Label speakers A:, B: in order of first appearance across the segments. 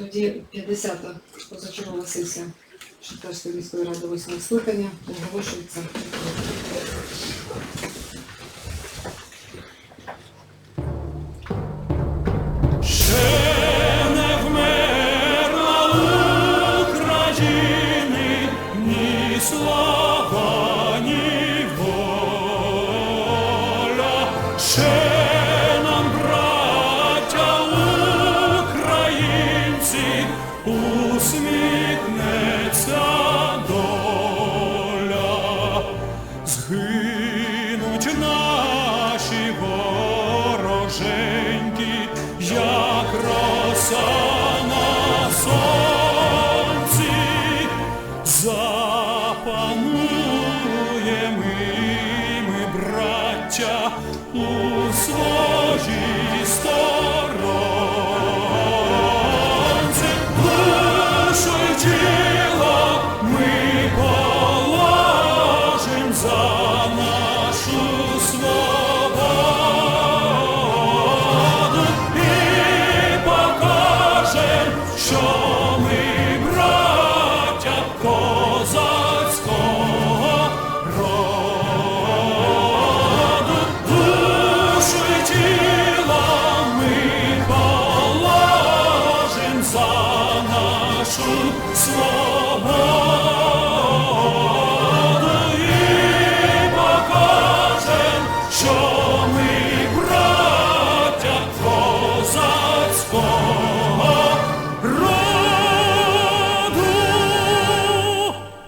A: Тоді 50-та позачергова сесія Шахтарської міської ради 8 скликання оголошується.
B: soul.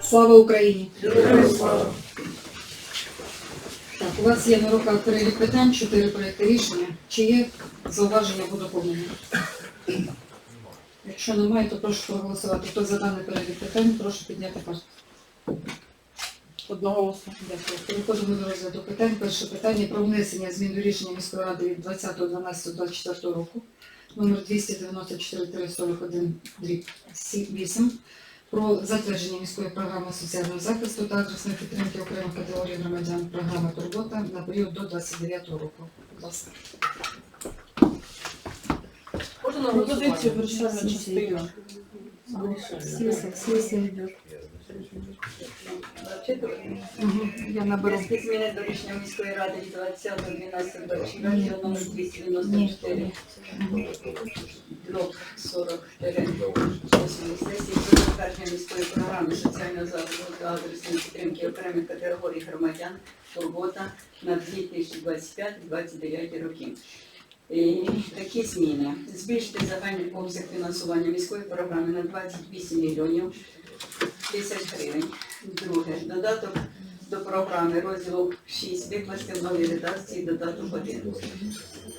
B: Слава
A: Україні! Так, у вас є на руках перелік питань, чотири проекти рішення. Чи є зауваження або доповнення? Якщо немає, то прошу проголосувати. Хто за даний перелік питань, прошу підняти карту.
C: Одноголосно.
A: Дякую. Переходимо до розгляду питань. Перше питання про внесення змін до рішення міської ради від 20.12.24 року номер 294-41-8 про затвердження міської програми соціального захисту та адресної підтримки окремих категорій громадян програми Турбота на період до 29 року. Будь ласка.
C: Пропозицію вирішальна частина.
A: Мгм, Я наберу.
D: Внески зміни до рішення міської ради від 20.12.24 номер 294 дроб 44 восьмої сесії про затвердження міської програми соціального захисту та адресної підтримки окремих категорій громадян турбота на 2025-2029 роки. І такі зміни. Збільшити загальний обсяг фінансування міської програми на 28 мільйонів тисяч гривень. Друге, додаток до програми розділу 6 викласти в новій редакції додаток 1.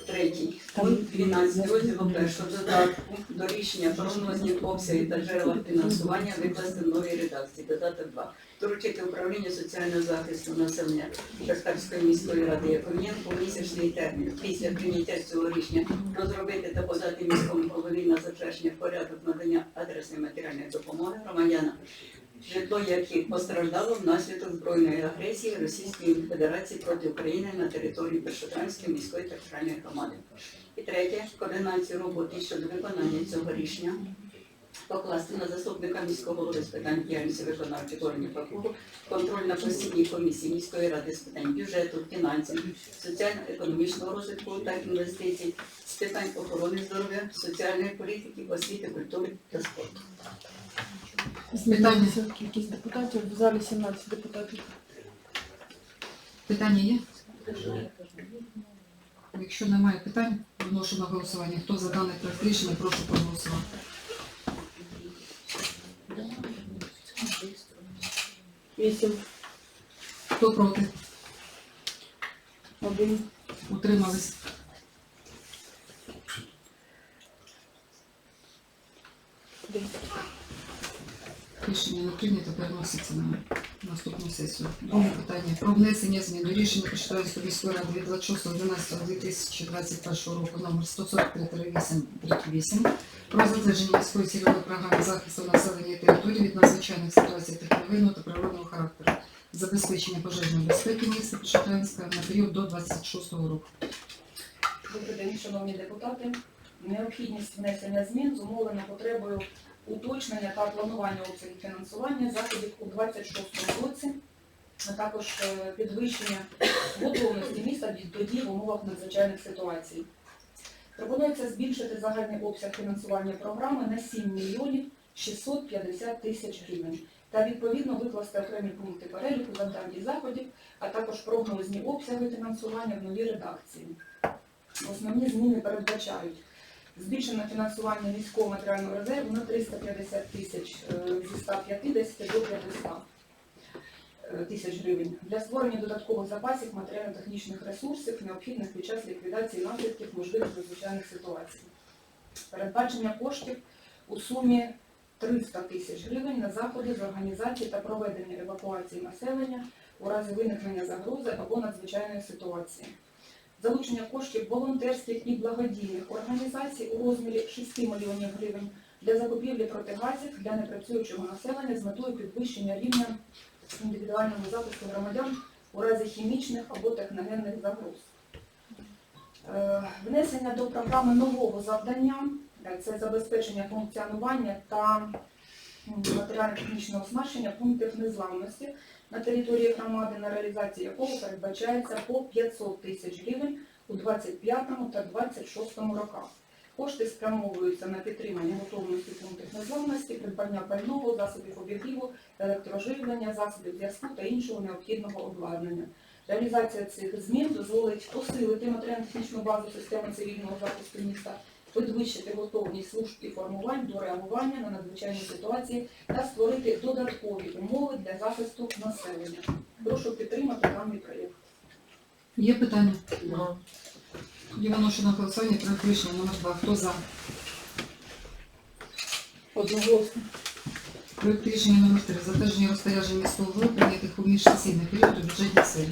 D: Третій. Пункт 12 розділу першого додатку до рішення про вносні обсяги та джерела фінансування викласти в новій редакції додаток 2. Доручити управління соціального захисту населення Шахтарської міської ради Яковненко у місячний термін після прийняття цього рішення розробити та подати міському голові на затвердження порядок надання адресної матеріальної допомоги громадянам житло яких постраждало внаслідок збройної агресії Російської Федерації проти України на території Першотранської міської територіальної громади. І третє, координацію роботи щодо виконання цього рішення покласти на заступника міського голови з питань діяльності виконавчих органів ПАКУ, контроль на постійній комісії міської ради з питань бюджету, фінансів, соціально-економічного розвитку та інвестицій, з питань охорони здоров'я, соціальної політики, освіти, культури та спорту.
C: Змінилася кількість депутатів. В залі 17 депутатів.
A: Питання є? Якщо немає питань, вношу на голосування. Хто за даний проект рішення, прошу проголосувати.
C: Вісім.
A: Хто проти?
C: Один.
A: Утримались? Рішення не прийнято, переноситься на наступну сесію. Друге питання. Про внесення змін до рішення Кишинської міської ради від 26.12.2021 року номер 143-8 про затвердження міської цільової програми захисту населення і території від надзвичайних ситуацій техногенного та характеру, забезпечення пожежної безпеки міста Пішотанська на період до 26 року.
E: Добрий день, шановні депутати. Необхідність внесення змін зумовлена потребою уточнення та планування обсягів фінансування заходів у 26 році, а також е, підвищення готовності міста до дій в умовах надзвичайних ситуацій. Пропонується збільшити загальний обсяг фінансування програми на 7 мільйонів 650 тисяч гривень та відповідно викласти окремі пункти переліку завдань і заходів, а також прогнозні обсяги фінансування в новій редакції. Основні зміни передбачають збільшення фінансування міського матеріального резерву на 350 тисяч е, зі 150 до 500 е, тисяч гривень для створення додаткових запасів матеріально-технічних ресурсів, необхідних під час ліквідації наслідків можливих надзвичайних ситуацій. Передбачення коштів у сумі 300 тисяч гривень на заходи з організації та проведення евакуації населення у разі виникнення загрози або надзвичайної ситуації. Залучення коштів волонтерських і благодійних організацій у розмірі 6 мільйонів гривень для закупівлі протигазів для непрацюючого населення з метою підвищення рівня індивідуального захисту громадян у разі хімічних або техногенних загроз. Е, Внесення до програми нового завдання це забезпечення функціонування та матеріально-технічного оснащення пунктів незламності на території громади, на реалізацію якого передбачається по 500 тисяч гривень у 25 та 26 роках. Кошти спрямовуються на підтримання готовності пунктів незламності, придбання пального, засобів обігріву, електроживлення, засобів зв'язку та іншого необхідного обладнання. Реалізація цих змін дозволить посилити матеріально-технічну базу системи цивільного захисту міста, підвищити готовність служб і формувань до реагування на надзвичайні ситуації та створити додаткові умови для захисту населення. Прошу підтримати даний проєкт.
A: Є питання? Тоді виношу на голосування проект рішення номер 2. Хто за?
C: Одноголосно.
A: Проект рішення номер 3. Затвердження розпоряджень міського голови, прийнятих у міжсесійний період у бюджетній сфері.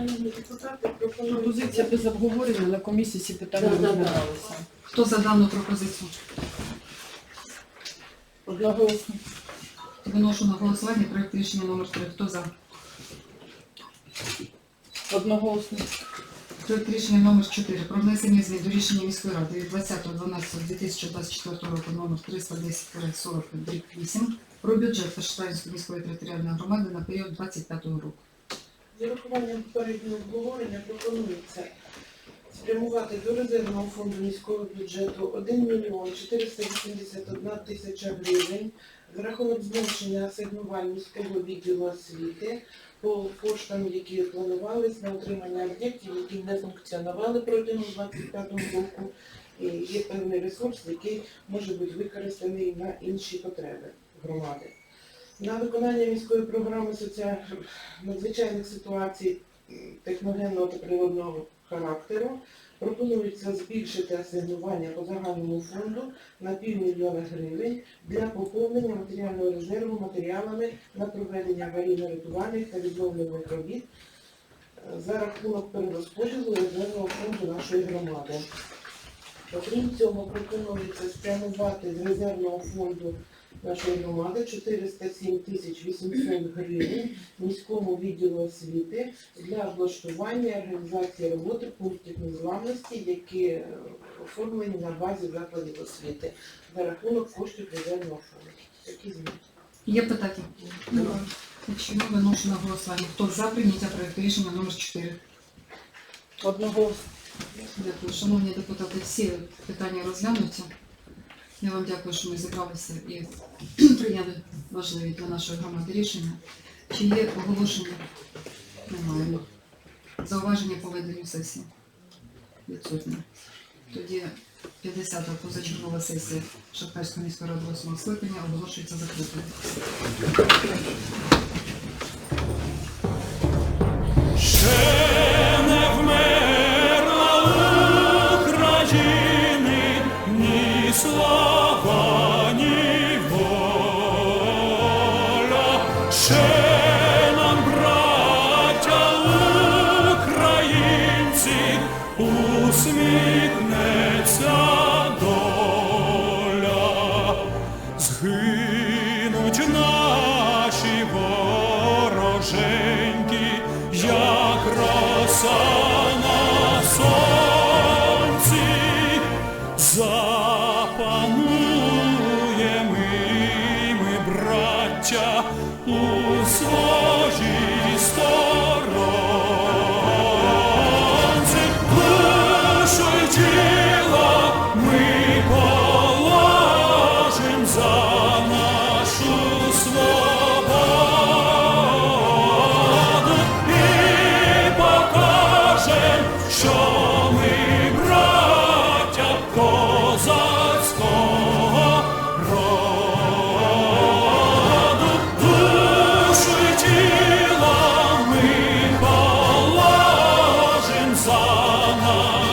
C: Шановні депутати, пропозиція без обговорення на комісії ці питання розглядалися.
A: Хто за дану пропозицію?
C: Одноголосно.
A: Виношу на голосування проект рішення номер 3. Хто за?
C: Одноголосно.
A: Проект рішення номер 4 про внесення змін до рішення міської ради від 20.12.2024 року номер 310 8 про бюджет Пашитанської міської територіальної громади на період 25 року.
F: З урахуванням попереднього обговорення пропонується спрямувати до резервного фонду міського бюджету 1 мільйон 481 тисяча гривень за рахунок зменшення асигнувань міського відділу освіти по коштам, які планувались на отримання об'єктів, які не функціонували протягом 25 року. І є певний ресурс, який може бути використаний на інші потреби громади. На виконання міської програми соціальних надзвичайних ситуацій техногенного та природного характеру пропонується збільшити асигнування по загальному фонду на півмільйона гривень для поповнення матеріального резерву матеріалами на проведення аварійно-рятувальних та відновлених робіт е, за рахунок перерозподілу резервного фонду нашої громади. Окрім цього, пропонується спрямувати з резервного фонду нашої громади 407 тисяч 800 гривень міському відділу освіти для облаштування організації роботи пунктів незламності, які е, оформлені на базі закладів освіти за рахунок коштів резервного фонду. Такі зміни.
A: Є питання? Немає. Якщо не виношу на голосування. Хто за прийняття проекту рішення номер 4?
C: Одноголосно.
A: Дякую. Шановні депутати, всі питання розглянуті. Я вам дякую, що ми зібралися і прийняли важливі для нашої громади рішення. Чи є оголошення? Немає. Зауваження по веденню сесії? Відсутні. Тоді 50-та позачергова сесія Шахтарської міської ради 8 скликання оголошується закритою.
B: sorry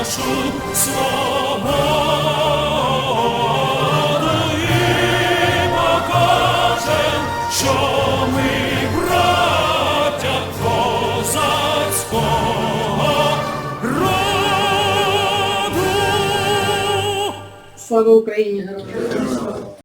B: нашу свободу що ми браття козацького роду. Слава
A: Україні!